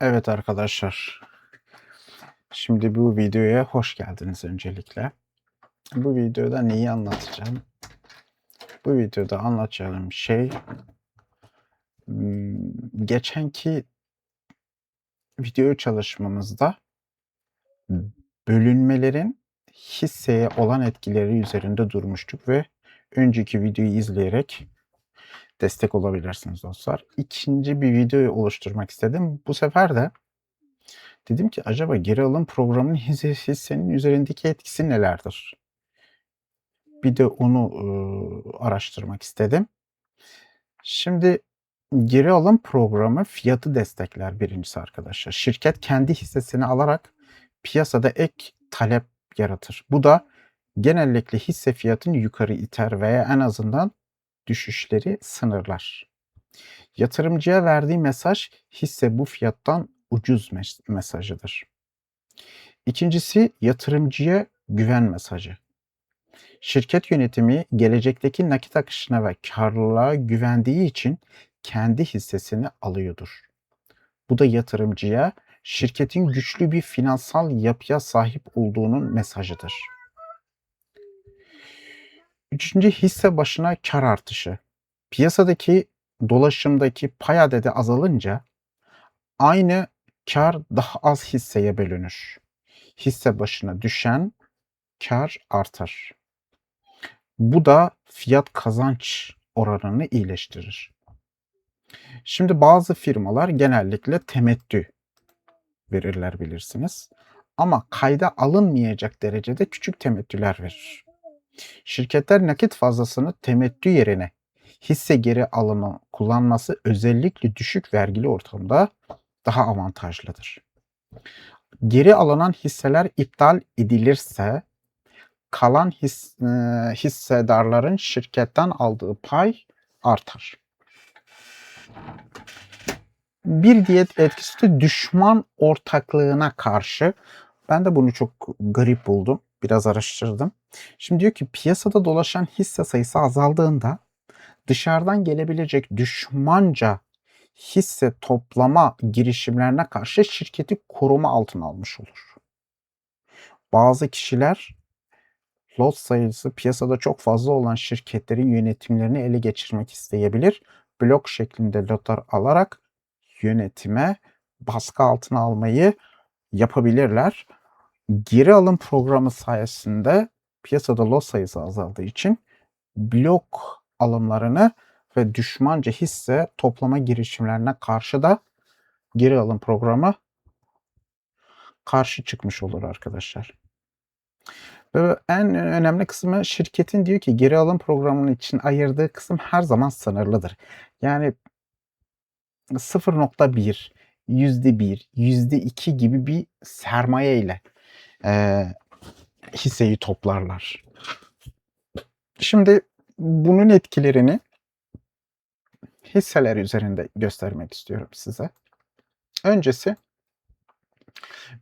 Evet arkadaşlar. Şimdi bu videoya hoş geldiniz öncelikle. Bu videoda neyi anlatacağım? Bu videoda anlatacağım şey hmm, geçenki video çalışmamızda bölünmelerin hisseye olan etkileri üzerinde durmuştuk ve önceki videoyu izleyerek destek olabilirsiniz dostlar. İkinci bir videoyu oluşturmak istedim. Bu sefer de dedim ki acaba geri alım programının hisse, hissenin üzerindeki etkisi nelerdir? Bir de onu e, araştırmak istedim. Şimdi geri alım programı fiyatı destekler birincisi arkadaşlar. Şirket kendi hissesini alarak piyasada ek talep yaratır. Bu da genellikle hisse fiyatını yukarı iter veya en azından düşüşleri sınırlar. Yatırımcıya verdiği mesaj hisse bu fiyattan ucuz mes- mesajıdır. İkincisi yatırımcıya güven mesajı. Şirket yönetimi gelecekteki nakit akışına ve karlılığa güvendiği için kendi hissesini alıyordur. Bu da yatırımcıya şirketin güçlü bir finansal yapıya sahip olduğunun mesajıdır. Üçüncü hisse başına kar artışı. Piyasadaki dolaşımdaki pay adedi azalınca aynı kar daha az hisseye bölünür. Hisse başına düşen kar artar. Bu da fiyat kazanç oranını iyileştirir. Şimdi bazı firmalar genellikle temettü verirler bilirsiniz. Ama kayda alınmayacak derecede küçük temettüler verir. Şirketler nakit fazlasını temettü yerine hisse geri alımı kullanması özellikle düşük vergili ortamda daha avantajlıdır. Geri alınan hisseler iptal edilirse kalan his, e, hissedarların şirketten aldığı pay artar. Bir diyet etkisi de düşman ortaklığına karşı. Ben de bunu çok garip buldum. Biraz araştırdım. Şimdi diyor ki piyasada dolaşan hisse sayısı azaldığında dışarıdan gelebilecek düşmanca hisse toplama girişimlerine karşı şirketi koruma altına almış olur. Bazı kişiler lot sayısı piyasada çok fazla olan şirketlerin yönetimlerini ele geçirmek isteyebilir. Blok şeklinde lotlar alarak yönetime baskı altına almayı yapabilirler. Geri alım programı sayesinde piyasada lot sayısı azaldığı için blok alımlarını ve düşmanca hisse toplama girişimlerine karşı da geri alım programı karşı çıkmış olur arkadaşlar. Ve en önemli kısmı şirketin diyor ki geri alım programının için ayırdığı kısım her zaman sınırlıdır. Yani 0.1, %1, %2 gibi bir sermaye ile e, hisseyi toplarlar. Şimdi bunun etkilerini hisseler üzerinde göstermek istiyorum size. Öncesi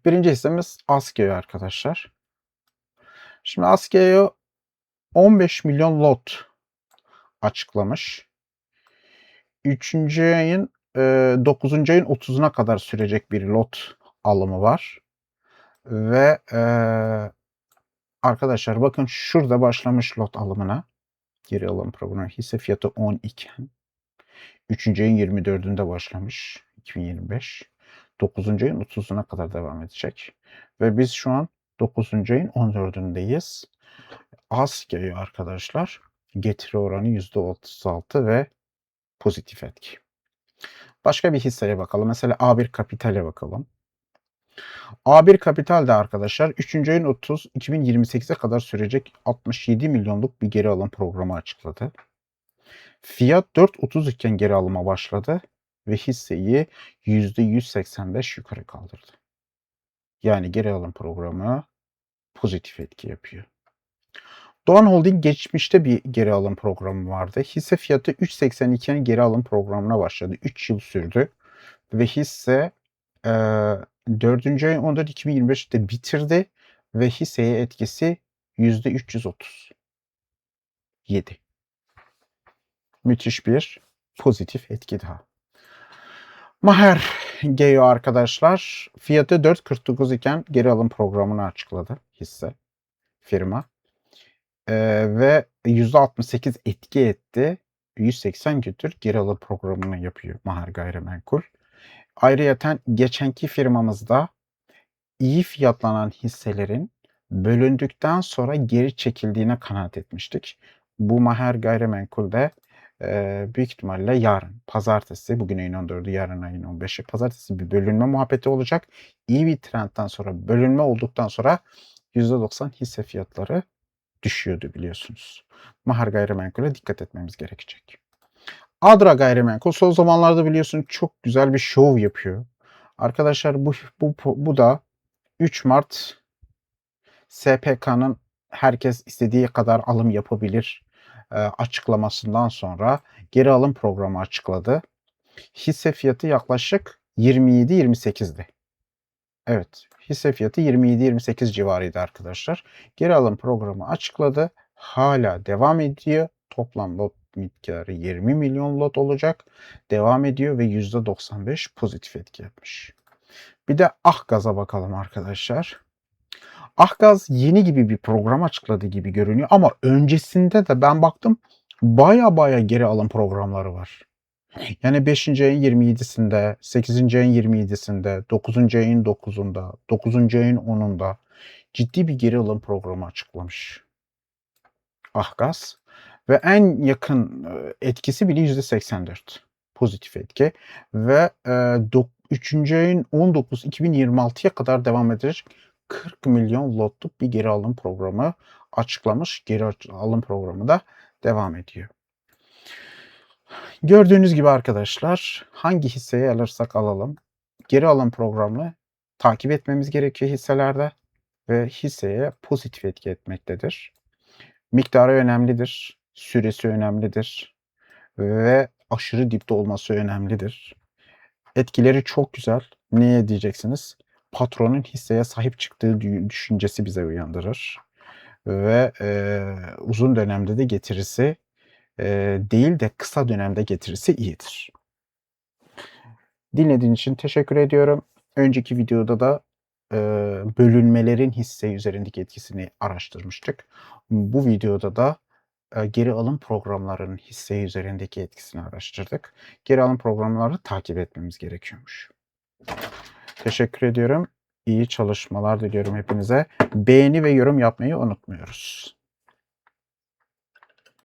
birinci hissemiz Askeo arkadaşlar. Şimdi Askeo 15 milyon lot açıklamış. 3. ayın 9. ayın 30'una kadar sürecek bir lot alımı var. Ve e, arkadaşlar bakın şurada başlamış lot alımına. Geri alım programı hisse fiyatı 10 iken 3. ayın 24'ünde başlamış 2025. 9. ayın 30'una kadar devam edecek. Ve biz şu an 9. ayın 14'ündeyiz. Az geliyor arkadaşlar. Getiri oranı %36 ve pozitif etki. Başka bir hisseye bakalım. Mesela A1 Kapital'e bakalım. A1 Kapital de arkadaşlar 3. ayın 30 2028'e kadar sürecek 67 milyonluk bir geri alım programı açıkladı. Fiyat 4.30 iken geri alıma başladı ve hisseyi %185 yukarı kaldırdı. Yani geri alım programı pozitif etki yapıyor. Doğan Holding geçmişte bir geri alım programı vardı. Hisse fiyatı 3.82 iken geri alım programına başladı. 3 yıl sürdü ve hisse e, 4. ay 14 2025'te bitirdi ve hisseye etkisi %330. 7. Müthiş bir pozitif etki daha. Maher Geo arkadaşlar fiyatı 4.49 iken geri alım programını açıkladı hisse firma. Ee, ve %68 etki etti. 180 gündür geri alım programını yapıyor Mahar Gayrimenkul. Ayrıyeten geçenki firmamızda iyi fiyatlanan hisselerin bölündükten sonra geri çekildiğine kanaat etmiştik. Bu Maher Gayrimenkul'de e, büyük ihtimalle yarın, pazartesi, bugün ayın 14'ü, yarın ayın 15'i, pazartesi bir bölünme muhabbeti olacak. İyi bir trendten sonra, bölünme olduktan sonra %90 hisse fiyatları düşüyordu biliyorsunuz. Mahar Gayrimenkul'e dikkat etmemiz gerekecek. Adra Gayrimenkul son zamanlarda biliyorsun çok güzel bir şov yapıyor. Arkadaşlar bu, bu, bu da 3 Mart SPK'nın herkes istediği kadar alım yapabilir e, açıklamasından sonra geri alım programı açıkladı. Hisse fiyatı yaklaşık 27-28'di. Evet, hisse fiyatı 27-28 civarıydı arkadaşlar. Geri alım programı açıkladı. Hala devam ediyor. Toplam lot miktarı 20 milyon lot olacak. Devam ediyor ve %95 pozitif etki yapmış. Bir de Ahgaz'a bakalım arkadaşlar. Ahgaz yeni gibi bir program açıkladı gibi görünüyor ama öncesinde de ben baktım baya baya geri alım programları var. Yani 5. ayın 27'sinde, 8. ayın 27'sinde, 9. ayın 9'unda, 9. ayın 10'unda ciddi bir geri alım programı açıklamış. Ahgaz ve en yakın e, etkisi bile %84 pozitif etki ve e, 3. ayın 19 2026'ya kadar devam edecek 40 milyon lotluk bir geri alım programı açıklamış. Geri alım programı da devam ediyor. Gördüğünüz gibi arkadaşlar hangi hisseyi alırsak alalım geri alım programını takip etmemiz gerekiyor hisselerde ve hisseye pozitif etki etmektedir. Miktarı önemlidir, süresi önemlidir ve aşırı dipte olması önemlidir. Etkileri çok güzel. Neye diyeceksiniz? Patronun hisseye sahip çıktığı düşüncesi bize uyandırır. Ve e, uzun dönemde de getirisi e, değil de kısa dönemde getirisi iyidir. Dinlediğiniz için teşekkür ediyorum. Önceki videoda da e, bölünmelerin hisse üzerindeki etkisini araştırmıştık. Bu videoda da geri alım programlarının hisse üzerindeki etkisini araştırdık. Geri alım programları takip etmemiz gerekiyormuş. Teşekkür ediyorum. İyi çalışmalar diliyorum hepinize. Beğeni ve yorum yapmayı unutmuyoruz.